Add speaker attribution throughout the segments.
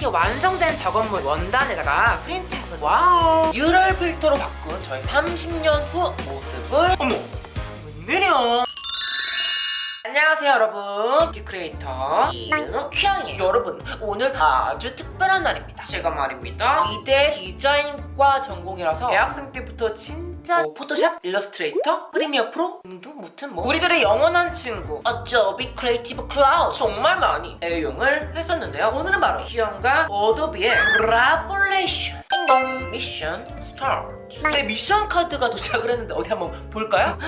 Speaker 1: 이렇게 완성된 작업물 원단에다가 프린트해서 와우. 뉴럴 필터로 바꾼 저희 30년 후 모습을. 어머 웬일이야 안녕하세요 여러분. 뷰티 크리에이터 이은호 큐영이에요. 여러분 오늘 아주 특별한 날입니다. 제가 말입니다. 이대 디자인과 전공이라서 대학생 때부터 진짜 뭐 포토샵, 일러스트레이터, 프리미어 프로 등등 무튼 뭐 우리들의 영원한 친구 어쩌비 크리에이티브 클라우드 정말 많이 애용을 했었는데요. 오늘은 바로 큐영과 어도비의 브라볼레이션 띵동 미션 스타트 내 미션 카드가 도착을 했는데 어디 한번 볼까요?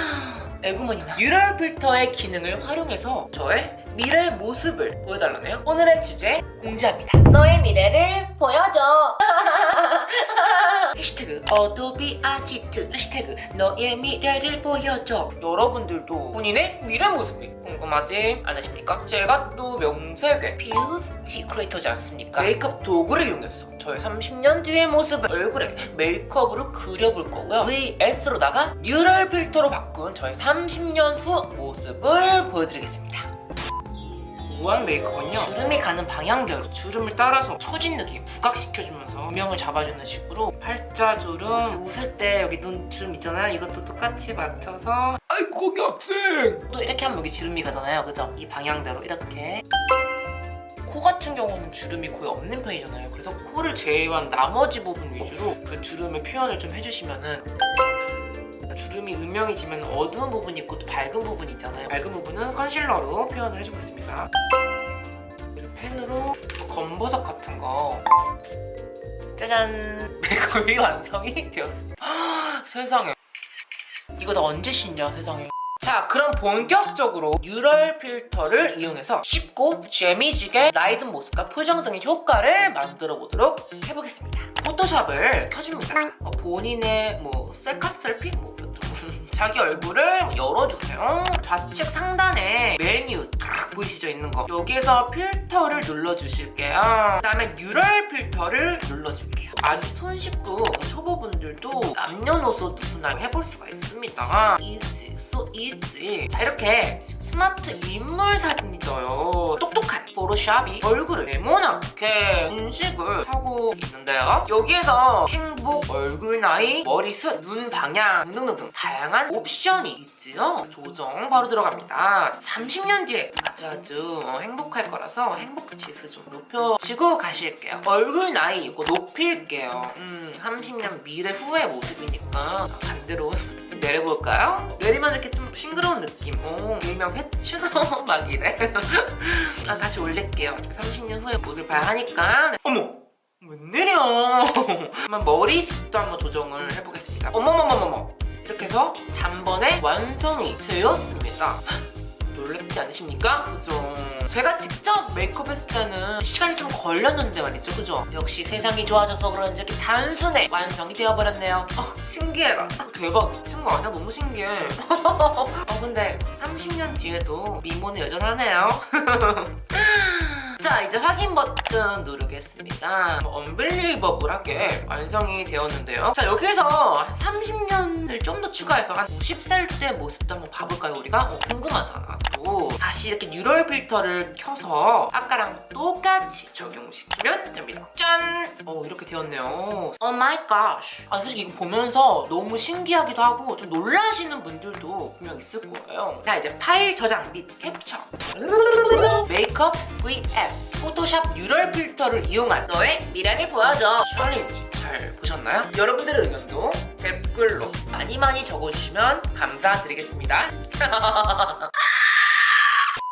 Speaker 1: 에구머니나 뉴럴 필터의 기능을 활용해서 저의 미래 모습을 보여달라네요. 오늘의 주제 공지합니다. 너의 미래를 보여줘. 해시태그. 어도비 아지트. 해시태그. 너의 미래를 보여줘. 여러분들도 본인의 미래 모습이 궁금하지 않으십니까? 제가 또 명색의 뷰티 크리에이터지 않습니까? 메이크업 도구를 이용해서 저의 30년 뒤의 모습을 얼굴에 메이크업으로 그려볼 거고요. VS로다가 뉴럴 필터로 바꾼 저의 30년 후 모습을 보여드리겠습니다. 무한 메이크업은요 주름이 가는 방향대로 주름을 따라서 처진 느낌 부각시켜주면서 음영을 잡아주는 식으로 팔자주름 웃을 때 여기 눈 주름 있잖아요. 이것도 똑같이 맞춰서. 아이 거기 학생! 또 이렇게 하면 여기 주름이 가잖아요. 그죠? 이 방향대로 이렇게 코 같은 경우는 주름이 거의 없는 편이잖아요 그래서 코를 제외한 나머지 부분 위주로 그 주름의 표현을 좀 해주시면은 주름이 음영이 지면 어두운 부분이 있고 또 밝은 부분이 있잖아요. 밝은 부분은 컨실러로 표현을 해주겠습니다. 그리고 펜으로 검버섯 같은 거 짜잔 메이크업이 완성이 되었습니다. 세상에 이거 다 언제 씻냐 세상에 자 그럼 본격적으로 뉴럴 필터를 이용해서 쉽고 재미지게 라이든 모습과 표정 등의 효과를 만들어 보도록 해보겠습니다. 포토샵을 켜줍니다. 어, 본인의 뭐 셀카 셀피? 뭐 자기 얼굴을 열어주세요. 좌측 상단에 메뉴 탁 보이시죠 있는 거? 여기에서 필터를 눌러주실게요. 그 다음에 뉴럴 필터를 눌러줄게요. 아주 손쉽고 초보분들도 남녀노소 누구나 해볼 수가 있습니다. 이지 소 이지. 자 이렇게 스마트 인물 사진이 떠요. 똑똑한 포토샵이 얼굴을 네모나게 인식을 하고 있는데요. 여기에서 행복, 얼굴 나이, 머리숱, 눈 방향 등등등등 다양한 옵션이 있지요. 조정 바로 들어갑니다. 30년 뒤에 아주 아주 어, 행복할 거라서 행복 지수 좀 높여지고 가실게요. 얼굴 나이 이거 높일게요. 음 30년 미래 후의 모습이니까 반대로 내려볼까요? 내리면 이렇게 좀 싱그러운 느낌. 오, 일명 패추너 막 이래. 아, 다시 올릴게요. 30년 후에 모습을 봐야 하니까. 어머! 웬일이야. 그러면 머리숱도 한번 조정을 해보겠습니다. 어머머머머머. 이렇게 해서 단번에 완성이 되었습니다. 놀랍지 않으십니까? 그죠? 제가 직접 메이크업 했을 때는 시간이 좀 걸렸는데 말이죠, 그죠? 역시 세상이 좋아져서 그런지 이렇게 단순해 완성이 되어버렸네요. 어, 신기해라. 어, 대박, 거 아니야? 너무 신기해. 어, 근데 30년 뒤에도 미모는 여전하네요. 자 이제 확인 버튼 누르겠습니다 언빌리버블하게 완성이 되었는데요 자 여기서 30년을 좀 더 추가해서 한 90살 때 모습도 한번 봐볼까요 우리가? 어, 궁금하잖아 또 다시 이렇게 뉴럴 필터를 켜서 아까랑 똑같이 적용시키면 됩니다. 짠! 어 이렇게 되었네요. 오 마이 갓 아, 솔직히 이거 보면서 너무 신기하기도 하고 좀 놀라시는 분들도 분명 있을 거예요. 자 이제 파일 저장 및 캡처. 메이크업 vs 포토샵 뉴럴 필터를 이용한 너의 미래를 보여줘. 챌린지 잘 보셨나요? 여러분들의 의견도 댓글로 많이 많이 적어주시면 감사드리겠습니다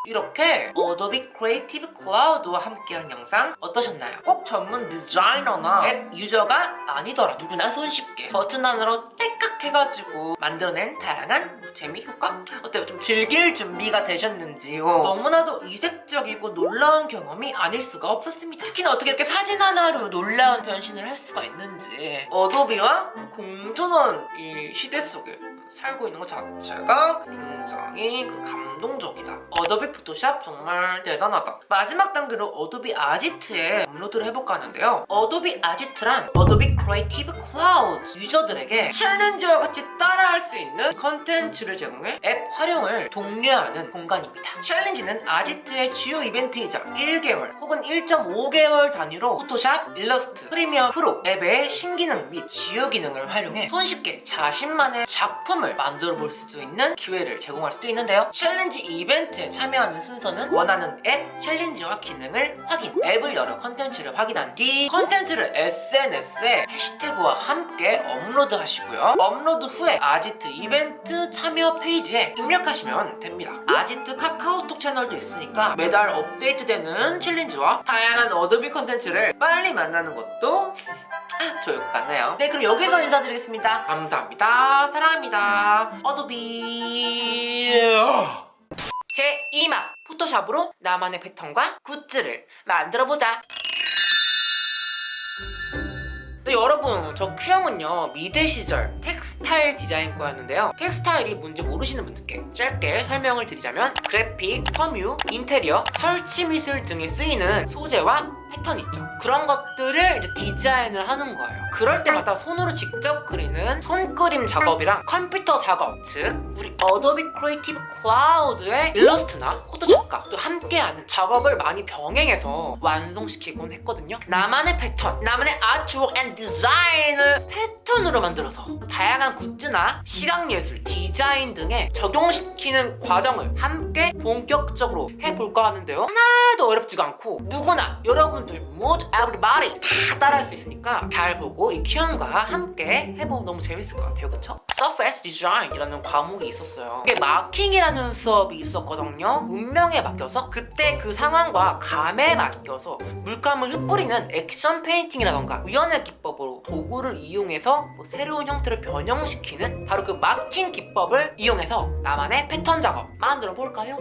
Speaker 1: 이렇게 어도비 크리에이티브 클라우드와 함께한 영상 어떠셨나요? 꼭 전문 디자이너나 앱 유저가 아니더라 누구나 손쉽게 버튼 하나로 떼깍 해가지고 만들어낸 다양한 재미 효과? 어때요? 좀 즐길 준비가 되셨는지요? 너무나도 이색적이고 놀라운 경험이 아닐 수가 없었습니다 특히나 어떻게 이렇게 사진 하나로 놀라운 변신을 할 수가 있는지 어도비와 공존한 이 시대 속에 살고 있는 것 자체가 굉장히 그 감동적이다. 어도비 포토샵 정말 대단하다. 마지막 단계로 어도비 아지트에 업로드를 해볼까 하는데요. 어도비 아지트란 어도비 크리에이티브 클라우드 유저들에게 챌린지와 같이 따라할 수 있는 컨텐츠를 제공해 앱 활용을 독려하는 공간입니다. 챌린지는 아지트의 주요 이벤트이자 1개월 혹은 1.5개월 단위로 포토샵, 일러스트, 프리미어 프로 앱의 신기능 및 주요 기능을 활용해 손쉽게 자신만의 작 품을 만들어 볼 수도 있는 기회를 제공할 수도 있는데요. 챌린지 이벤트에 참여하는 순서는 원하는 앱 챌린지와 기능을 확인, 앱을 열어 컨텐츠를 확인한 뒤 컨텐츠를 SNS에 해시태그와 함께 업로드 하시고요. 업로드 후에 아지트 이벤트 참여 페이지에 입력하시면 됩니다. 아지트 카카오톡 채널도 있으니까 매달 업데이트되는 챌린지와 다양한 어도비 컨텐츠를 빨리 만나는 것도 좋을 것 같네요. 네, 그럼 여기서 인사드리겠습니다. 감사합니다. 사랑합니다. 어도비. 제 2막 포토샵으로 나만의 패턴과 굿즈를 만들어 보자. 네, 여러분 저 Q형은요 미대 시절 텍스타일 디자인과였는데요 텍스타일이 뭔지 모르시는 분들께 짧게 설명을 드리자면 그래픽, 섬유, 인테리어, 설치 미술 등에 쓰이는 소재와 패턴 있죠. 그런 것들을 이제 디자인을 하는 거예요. 그럴 때마다 손으로 직접 그리는 손그림 작업이랑 컴퓨터 작업 즉 우리 어도비 크리에이티브 클라우드의 일러스트나 포토샵과 또 함께하는 작업을 많이 병행해서 완성시키곤 했거든요. 나만의 패턴, 나만의 아트웍 앤 디자인을 패턴으로 만들어서 다양한 굿즈나 시각예술, 디자인 등에 적용시키는 과정을 함께 본격적으로 해볼까 하는데요. 하나도 어렵지가 않고 누구나 여러분 들 모두 everybody 다 따라할 수 있으니까 잘 보고 이 키언과 함께 해보면 너무 재밌을 것 같아요 그쵸? Surface Design이라는 과목이 있었어요 이게 마킹이라는 수업이 있었거든요 운명에 맡겨서 그때 그 상황과 감에 맡겨서 물감을 흩뿌리는 액션 페인팅이라던가 우연의 기법으로 도구를 이용해서 뭐 새로운 형태를 변형시키는 바로 그 마킹 기법을 이용해서 나만의 패턴 작업 만들어 볼까요?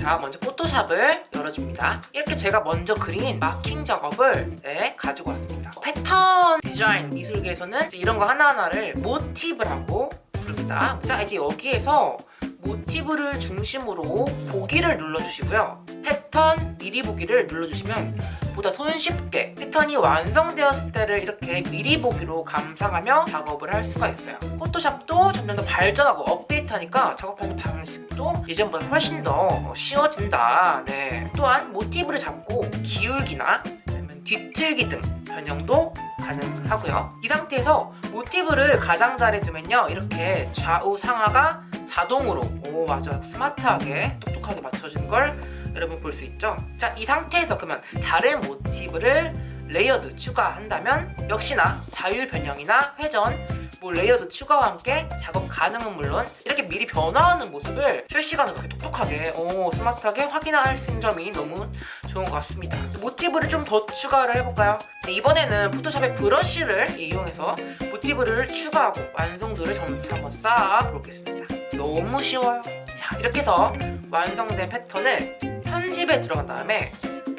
Speaker 1: 자 먼저 포토샵을 열어줍니다. 이렇게 제가 먼저 그린 마킹 작업을 네, 가지고 왔습니다. 패턴 디자인 미술계에서는 이런 거 하나하나를 모티브라고 부릅니다. 자 이제 여기에서 모티브를 중심으로 보기를 눌러주시고요. 패턴 미리 보기를 눌러주시면 보다 손쉽게 패턴이 완성되었을 때를 이렇게 미리 보기로 감상하며 작업을 할 수가 있어요. 포토샵도 점점 더 발전하고 업데이트하니까 작업하는 방식도 예전보다 훨씬 더 쉬워진다. 네. 또한 모티브를 잡고 기울기나 아니면 뒤틀기 등 변형도 가능하고요. 이 상태에서 모티브를 가장자리에 두면요. 이렇게 좌우 상하가 자동으로 오 맞아 스마트하게 똑똑하게 맞춰진 걸 여러분 볼 수 있죠? 자 이 상태에서 그러면 다른 모티브를 레이어드 추가한다면 역시나 자율 변형이나 회전 뭐 레이어드 추가와 함께 작업 가능은 물론 이렇게 미리 변화하는 모습을 실시간으로 그렇게 똑똑하게 오 스마트하게 확인할 수 있는 점이 너무 좋은 것 같습니다 모티브를 좀 더 추가를 해볼까요? 네, 이번에는 포토샵의 브러쉬를 이용해서 모티브를 추가하고 완성도를 점차 한번 쌓아 보겠습니다 너무 쉬워요 자 이렇게 해서 완성된 패턴을 편집에 들어간 다음에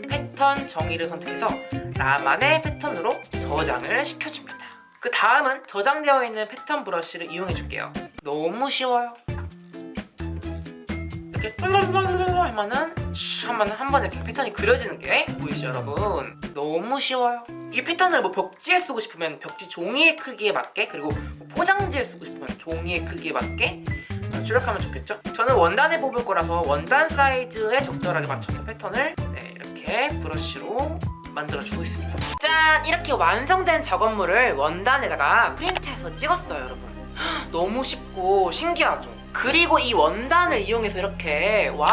Speaker 1: 패턴 정의를 선택해서 나만의 패턴으로 저장을 시켜줍니다. 그 다음은 저장되어 있는 패턴 브러쉬를 이용해 줄게요. 너무 쉬워요. 이렇게 뿔뿔뿔뿔 하면은 슉 하면 한 번에 이렇게 패턴이 그려지는 게 보이시죠 여러분? 너무 쉬워요. 이 패턴을 뭐 벽지에 쓰고 싶으면 벽지 종이의 크기에 맞게 그리고 뭐 포장지에 쓰고 싶으면 종이의 크기에 맞게 출력하면 좋겠죠? 저는 원단에 뽑을 거라서 원단 사이즈에 적절하게 맞춰서 패턴을 네, 이렇게 브러쉬로 만들어주고 있습니다. 짠! 이렇게 완성된 작업물을 원단에다가 프린트해서 찍었어요, 여러분. 헉, 너무 쉽고 신기하죠? 그리고 이 원단을 이용해서 이렇게 와우!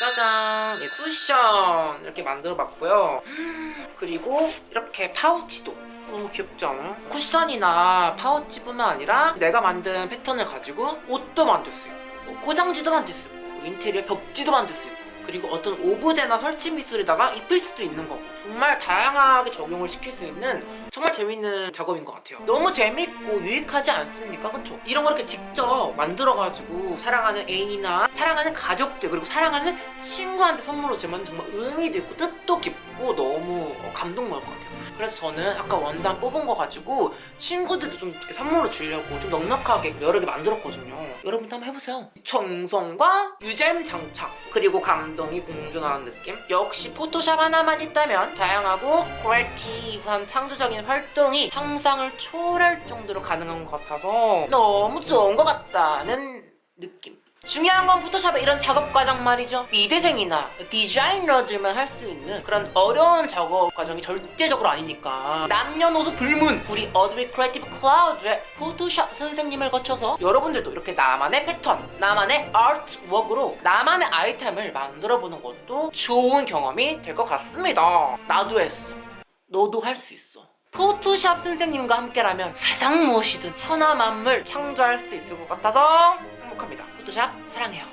Speaker 1: 짜잔! 예, 쿠션 이렇게 만들어봤고요. 그리고 이렇게 파우치도 너무 귀엽지 않아요? 쿠션이나 파우치뿐만 아니라 내가 만든 패턴을 가지고 옷도 만들 수 있고 뭐 포장지도 만들 수 있고 인테리어 벽지도 만들 수 있고 그리고 어떤 오브제나 설치 미술에다가 입힐 수도 있는 거고 정말 다양하게 적용을 시킬 수 있는 정말 재밌는 작업인 것 같아요 너무 재밌고 유익하지 않습니까? 그쵸? 이런 거 이렇게 직접 만들어가지고 사랑하는 애인이나 사랑하는 가족들 그리고 사랑하는 친구한테 선물로 주면 정말 의미도 있고 뜻도 깊고 너무 감동 먹을 것 같아요 그래서 저는 아까 원단 뽑은 거 가지고 친구들도 좀 선물로 주려고 좀 넉넉하게 여러 개 만들었거든요. 여러분도 한번 해보세요. 정성과 유잼 장착 그리고 감동이 공존하는 느낌. 역시 포토샵 하나만 있다면 다양하고 크리에이티브한 창조적인 활동이 상상을 초월할 정도로 가능한 것 같아서 너무 좋은 것 같다는 느낌. 중요한 건 포토샵의 이런 작업 과정 말이죠. 미대생이나 디자이너들만 할 수 있는 그런 어려운 작업 과정이 절대적으로 아니니까 남녀노소 불문 우리 어드비 크리에이티브 클라우드의 포토샵 선생님을 거쳐서 여러분들도 이렇게 나만의 패턴, 나만의 아트웍으로 나만의 아이템을 만들어 보는 것도 좋은 경험이 될 것 같습니다. 나도 했어. 너도 할 수 있어. 포토샵 선생님과 함께라면 세상 무엇이든 천하만물 창조할 수 있을 것 같아서 행복합니다. 포토샵 사랑해요.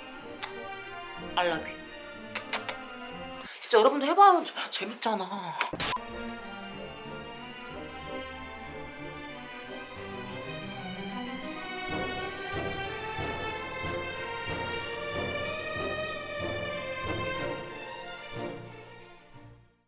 Speaker 1: I love you. 진짜 여러분도 해봐요. 재밌잖아.